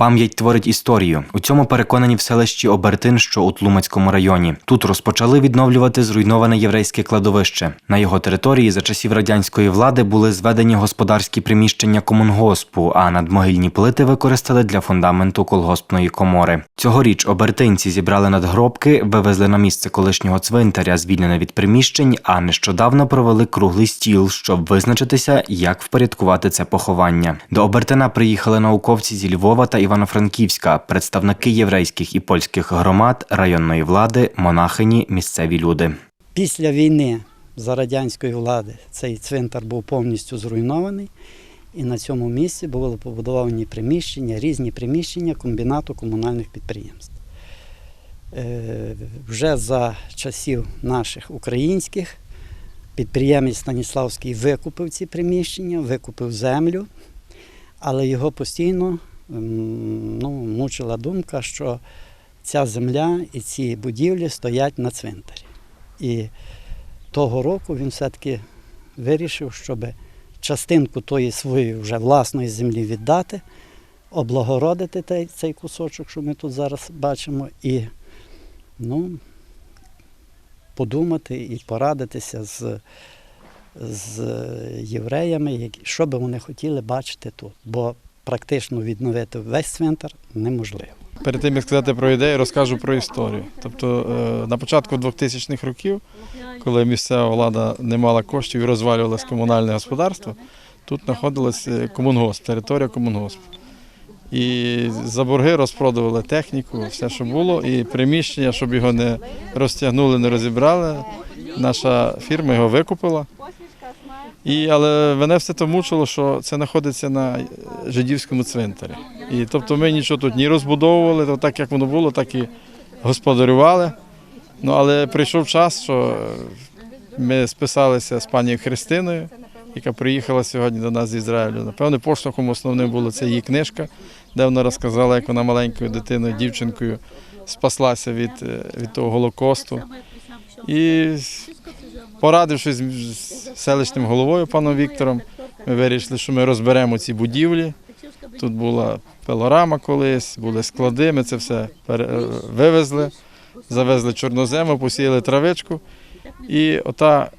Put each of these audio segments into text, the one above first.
Пам'ять творить історію. У цьому переконані в селищі Обертин, що у Тлумацькому районі. Тут розпочали відновлювати зруйноване єврейське кладовище. На його території за часів радянської влади були зведені господарські приміщення комунгоспу, а надмогильні плити використали для фундаменту колгоспної комори. Цьогоріч обертинці зібрали надгробки, вивезли на місце колишнього цвинтаря, звільнене від приміщень, а нещодавно провели круглий стіл, щоб визначитися, як впорядкувати це поховання. До Обертина приїхали науковці зі Львова та Івано-Франківська, представники єврейських і польських громад, районної влади, монахині, місцеві люди. Після війни за радянської влади цей цвинтар був повністю зруйнований, і на цьому місці були побудовані приміщення, різні приміщення комбінату комунальних підприємств. Е, Вже за часів наших українських підприємець Станіславський викупив ці приміщення, викупив землю, але його постійно ну, мучила думка, що ця земля і ці будівлі стоять на цвинтарі. І того року він все-таки вирішив, щоб частинку тої своєї вже власної землі віддати, облагородити цей, кусочок, що ми тут зараз бачимо, і ну, подумати і порадитися з, з євреями, що би вони хотіли бачити тут. Бо практично відновити весь цвинтар неможливо. Перед тим як сказати про ідею, розкажу про історію. Тобто е, на початку 2000-х років, коли місцева влада не мала коштів і розвалювалось комунальне господарство, тут знаходилась е, комунгосп, територія комунгоспу. І за борги розпродували техніку, все, що було, і приміщення, щоб його не розтягнули, не розібрали. Наша фірма його викупила. І, але мене все то мучило, що це знаходиться на жидівському цвинтарі. І тобто ми нічого тут ні розбудовували, то так як воно було, так і господарювали. Ну, але прийшов час, що ми списалися з пані Христиною, яка приїхала сьогодні до нас з Ізраїлю. Напевно, поштовхом основним було це її книжка, де вона розказала, як вона маленькою дитиною, дівчинкою спаслася від, е, від того Голокосту. І порадившись з селищним головою паном Віктором, ми вирішили, що ми розберемо ці будівлі. Тут була пелорама колись, були склади, ми це все е, вивезли, завезли чорнозему, посіяли травичку. І ота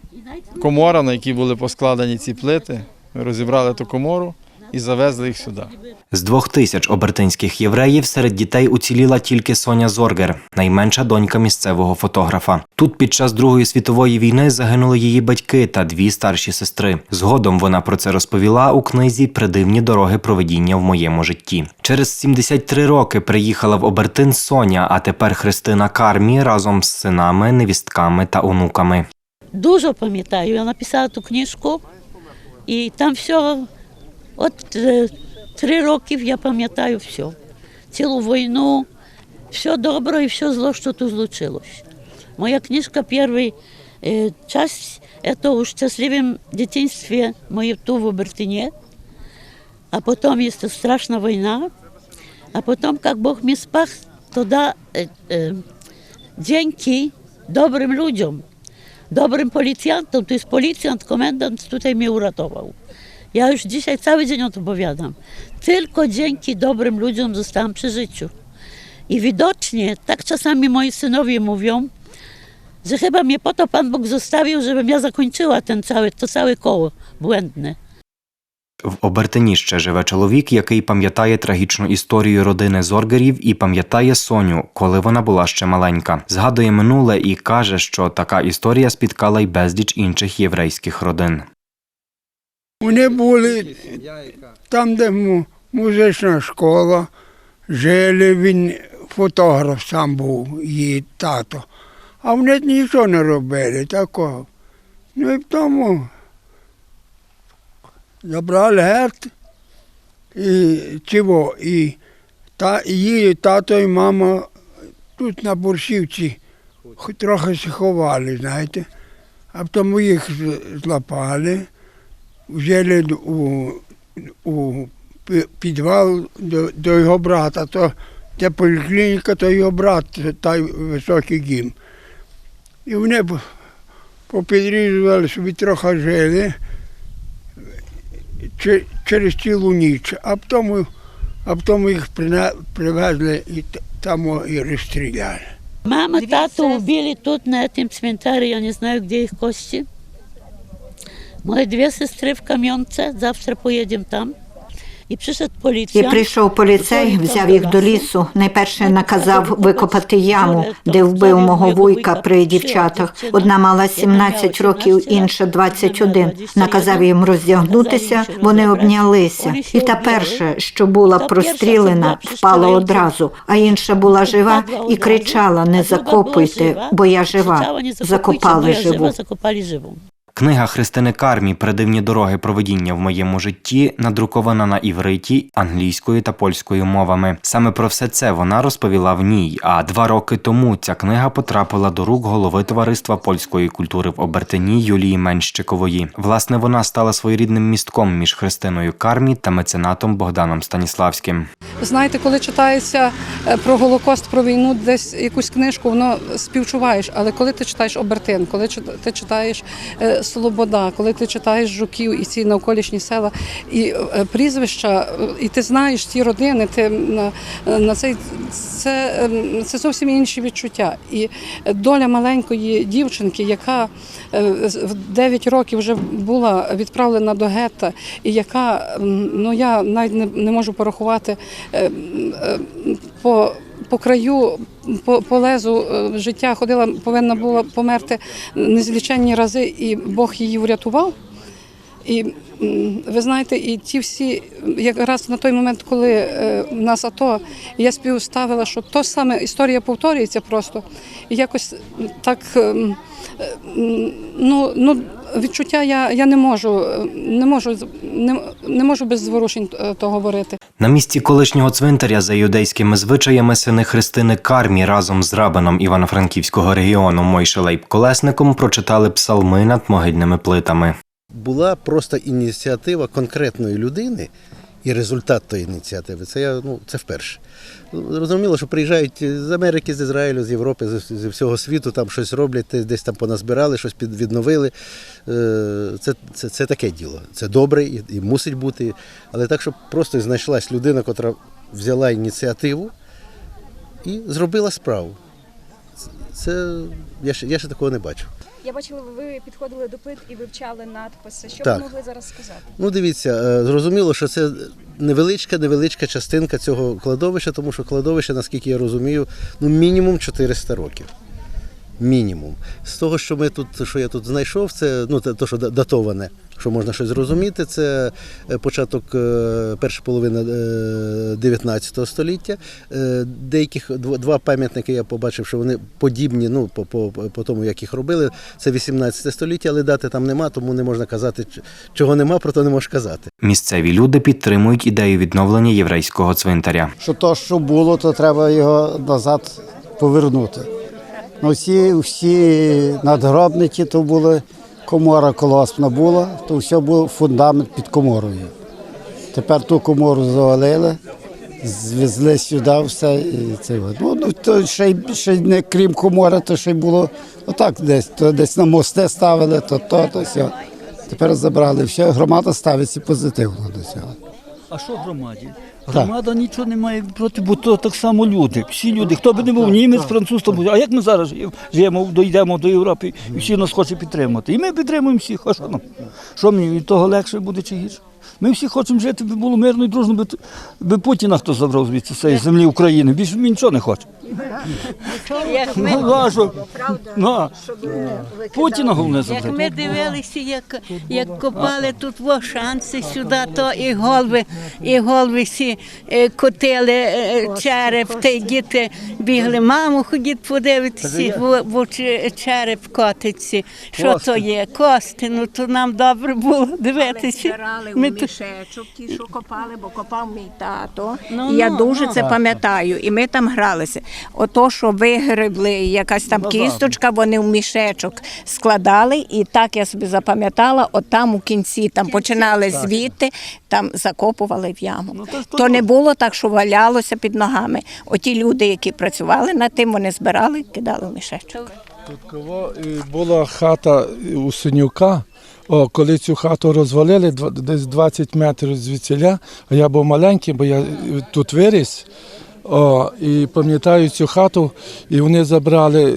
комора, на якій були поскладені ці плити, ми розібрали ту комору і завезли їх сюди. З двох тисяч обертинських євреїв серед дітей уціліла тільки Соня Зоргер, найменша донька місцевого фотографа. Тут під час Другої світової війни загинули її батьки та дві старші сестри. Згодом вона про це розповіла у книзі Придивні дороги проведіння в моєму житті. Через 73 роки приїхала в Обертин Соня, а тепер Христина Кармі разом з синами, невістками та онуками. Дуже пам'ятаю, я написала ту книжку, і там все, от е, три роки я пам'ятаю все. Цілу війну, все добре і все зло, що тут случилось. Моя книжка, перший е, часть, это у счастливом дитинстве моє ту в Обертине, а потом есть страшна війна, а потом, как Бог меня спас, туда э, э, dzięki dobrym ludziom, dobrym policjantom, to jest policjant, komendant tutaj mnie uratował. Ja już dzisiaj cały dzień o tym opowiadam. Tylko dzięki dobrym ludziom zostałam przy życiu. I widocznie, tak czasami moi synowie mówią, że chyba mnie po to Pan Bóg zostawił, żebym ja zakończyła ten cały, to całe koło błędne. В Обертині ще живе чоловік, який пам'ятає трагічну історію родини Зоргерів і пам'ятає Соню, коли вона була ще маленька. Згадує минуле і каже, що така історія спіткала й безліч інших єврейських родин. Вони були там, де музична школа, жили, він фотограф сам був, її тато. А вони нічого не робили такого. Ну і в тому забрали герт і чого, і та, її тато і мама тут на Бурсівці трохи сховали, знаєте, а тому їх злапали взяли у, у підвал до, до його брата, то де поліклініка, то його брат, той високий гім. І вони попідрізували собі трохи жили через цілу ніч, а потім а потім їх привезли і там і розстріляли. Мама, тату убили тут, на этом цементаре, я не знаю, где их кости. Мои две сестры в каменце, завтра поедем там. Пришел І прийшов поліцей, взяв їх до лісу. Найперше наказав викопати яму, де вбив мого вуйка при дівчатах. Одна мала 17 років, інша 21. Наказав їм роздягнутися. Вони обнялися. І та перша, що була прострілена, впала одразу, а інша була жива і кричала: Не закопуйте, бо я жива. Закопали живу. Книга Христини Кармі Придивні дороги проведіння в моєму житті надрукована на івриті, англійською та польською мовами. Саме про все це вона розповіла в ній. А два роки тому ця книга потрапила до рук голови товариства польської культури в Обертині Юлії Менщикової. Власне, вона стала своєрідним містком між Христиною Кармі та меценатом Богданом Станіславським. Знаєте, коли читається е, про Голокост, про війну, десь якусь книжку, воно співчуваєш. Але коли ти читаєш Обертин, коли ти читаєш е, Слобода, коли ти читаєш Жуків і ці навколишні села, і е, прізвища, і ти знаєш ці родини, ти на, на цей це, ем, це зовсім інші відчуття. І доля маленької дівчинки, яка е, в 9 років вже була відправлена до гетта, і яка ну я навіть не, не можу порахувати е, м, е, по. По краю, по, по лезу е, життя ходила, повинна була померти незліченні рази, і Бог її врятував. І ви знаєте, і ті всі, якраз на той момент, коли е, в нас АТО, я співставила, що то саме історія повторюється просто. І якось так ем, е, ну, ну, відчуття я, я не можу, не можу, з- не, не можу без зворушень е, то говорити. На місці колишнього цвинтаря за юдейськими звичаями сини Христини Кармі разом з рабином Івано-Франківського регіону Мойшелейб Колесником прочитали псалми над могильними плитами. була просто ініціатива конкретної людини і результат тої ініціативи. Це я ну це вперше. Зрозуміло, що приїжджають з Америки, з Ізраїлю, з Європи, з, з всього світу, там щось роблять, десь там поназбирали, щось відновили. Е, Це, це, це таке діло. Це добре і, і мусить бути. Але так, щоб просто знайшлась людина, яка взяла ініціативу і зробила справу. Це, я, ще, я ще такого не бачив. Я бачила, ви підходили до плит і вивчали надписи. Що Так. ви могли зараз сказати? Ну, дивіться, е, зрозуміло, що це невеличка, невеличка частинка цього кладовища, тому що кладовище, наскільки я розумію, ну мінімум 400 років. Мінімум. З того, що ми тут, що я тут знайшов, це ну те, то, що датоване, що можна щось зрозуміти, це е, початок перша половина е, 19 століття. Е, Деяких дв- два пам'ятники я побачив, що вони подібні, ну по, по, по тому, як їх робили. Це 18 століття, але дати там нема, тому не можна казати, чого нема, про то не можеш казати. Місцеві люди підтримують ідею відновлення єврейського цвинтаря. що то, що було, то треба його назад повернути. Ну, всі, всі надгробники то були, комора колосна була, то все був фундамент під коморою. Тепер ту комору завалили, звезли сюди все і це. Ну, ну то ще, й- ще не крім комори, то ще й було отак десь, то десь на мости ставили, то то, то все. Тепер забрали все, громада ставиться позитивно до цього. А що громаді? Громада нічого не має проти, бо то так само люди. Всі люди. Хто би не був німець, француз, то а як ми зараз живемо? дійдемо до Європи і всі нас хочуть підтримати. І ми підтримуємо всіх. А що нам? Що мені від того легше буде чи гірше? Ми всі хочемо жити, би було мирно і дружно, би, би Путіна хто забрав звідси з цієї землі України. Більше ми нічого не хочемо. Що? Ну, а. Путіна головне Як забрати. ми дивилися, як, як копали тут во шанси сюди, то і голви, і голви всі е, котили е, череп, та й діти бігли. Маму ходіть подивитися, бо, бо череп котиться. Що то є? Кости, ну то нам добре було дивитися. Збирали Ми у мішечок, ті, що копали, бо копав мій тато. Ну, і я ну, дуже ну. це пам'ятаю. І ми там гралися. Ото, що вигребли, якась там кісточка, вони в мішечок складали. І так я собі запам'ятала, от там у кінці там починали звідти, там закопували в яму. Ну, то то То не було так, що валялося під ногами. Оті люди, які працювали над тим, вони збирали, кидали в мішечок. Тут кого, була хата у Синюка, О, коли цю хату розвалили, десь 20 метрів звідсіля, а я був маленький, бо я тут виріс. О, і пам'ятаю цю хату, і вони забрали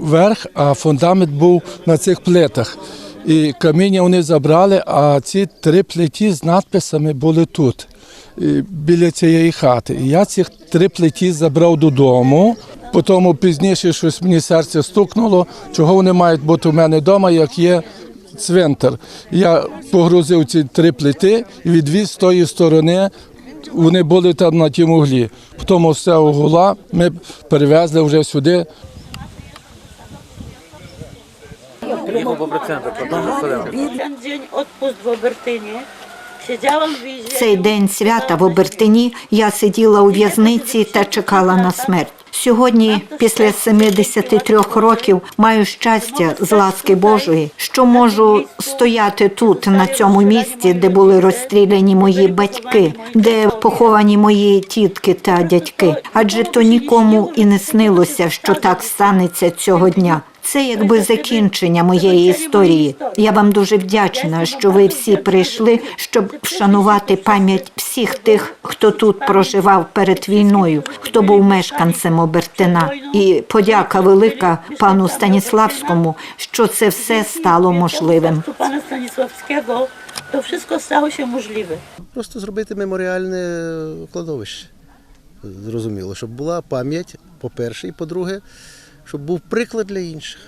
верх, а фундамент був на цих плитах. І каміння вони забрали, а ці три плиті з надписами були тут, біля цієї хати. І я цих три плиті забрав додому. Потім пізніше щось мені серце стукнуло, чого вони мають бути у мене вдома, як є цвинтар. Я погрузив ці три плити і відвіз з тої сторони. Вони були там на тім углі. Потім все угла ми перевезли вже сюди. День отпуск в Обертині. Цей день свята в Обертині я сиділа у в'язниці та чекала на смерть. Сьогодні, після 73 років, маю щастя з ласки Божої, що можу стояти тут, на цьому місці, де були розстріляні мої батьки, де поховані мої тітки та дядьки. Адже то нікому і не снилося, що так станеться цього дня. Це якби закінчення моєї історії. Я вам дуже вдячна, що ви всі прийшли, щоб вшанувати пам'ять всіх тих, хто тут проживав перед війною, хто був мешканцем Обертина. І подяка велика пану Станіславському, що це все стало можливим. Stanisławskiego to wszystko stało się możliwe. Просто зробити меморіальне кладовище. Зрозуміло, щоб була пам'ять, по-перше, і по-друге, щоб був приклад для інших.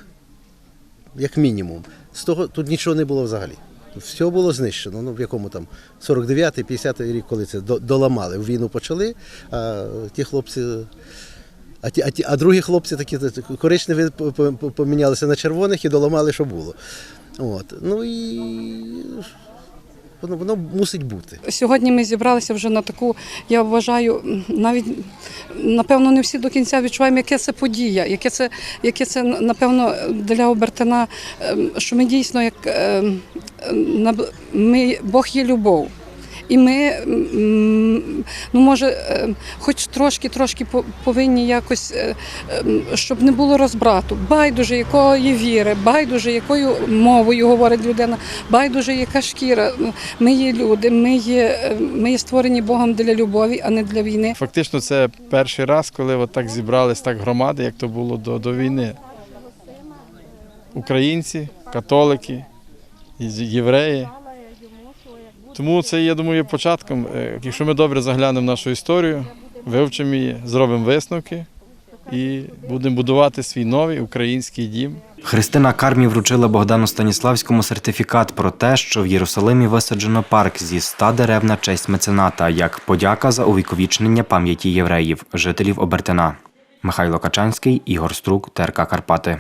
Як мінімум. З того тут нічого не було взагалі. Все було знищено. Ну, в якому там 49-й, 50-й рік, коли це доламали. Війну почали, а ті хлопці. А, ті, а, ті, а другі хлопці такі коричневі по- по- по- помінялися на червоних і доламали, що було. От. Ну і воно, воно мусить бути. Сьогодні ми зібралися вже на таку, я вважаю, навіть напевно не всі до кінця відчуваємо, яке це подія, яке це, яке це напевно для Обертина, ем, що ми дійсно як ем, ми, Бог є любов. І ми, ну може, ем, хоч трошки, трошки по- повинні якось, е, ем, щоб не було розбрату. Байдуже якої віри, байдуже якою мовою говорить людина, байдуже яка шкіра. Ми є люди, ми є, е, ми є створені Богом для любові, а не для війни. Фактично, це перший раз, коли от так зібрались так громади, як то було до, до війни. Українці, католики, євреї. Тому це, я думаю, є початком. Е, Якщо ми добре заглянемо в нашу історію, вивчимо її, зробимо висновки і будемо будувати свій новий український дім. Христина Кармі вручила Богдану Станіславському сертифікат про те, що в Єрусалимі висаджено парк зі ста дерев на честь мецената, як подяка за увіковічнення пам'яті євреїв, жителів Обертина. Михайло Качанський, Ігор Струк, ТРК Карпати.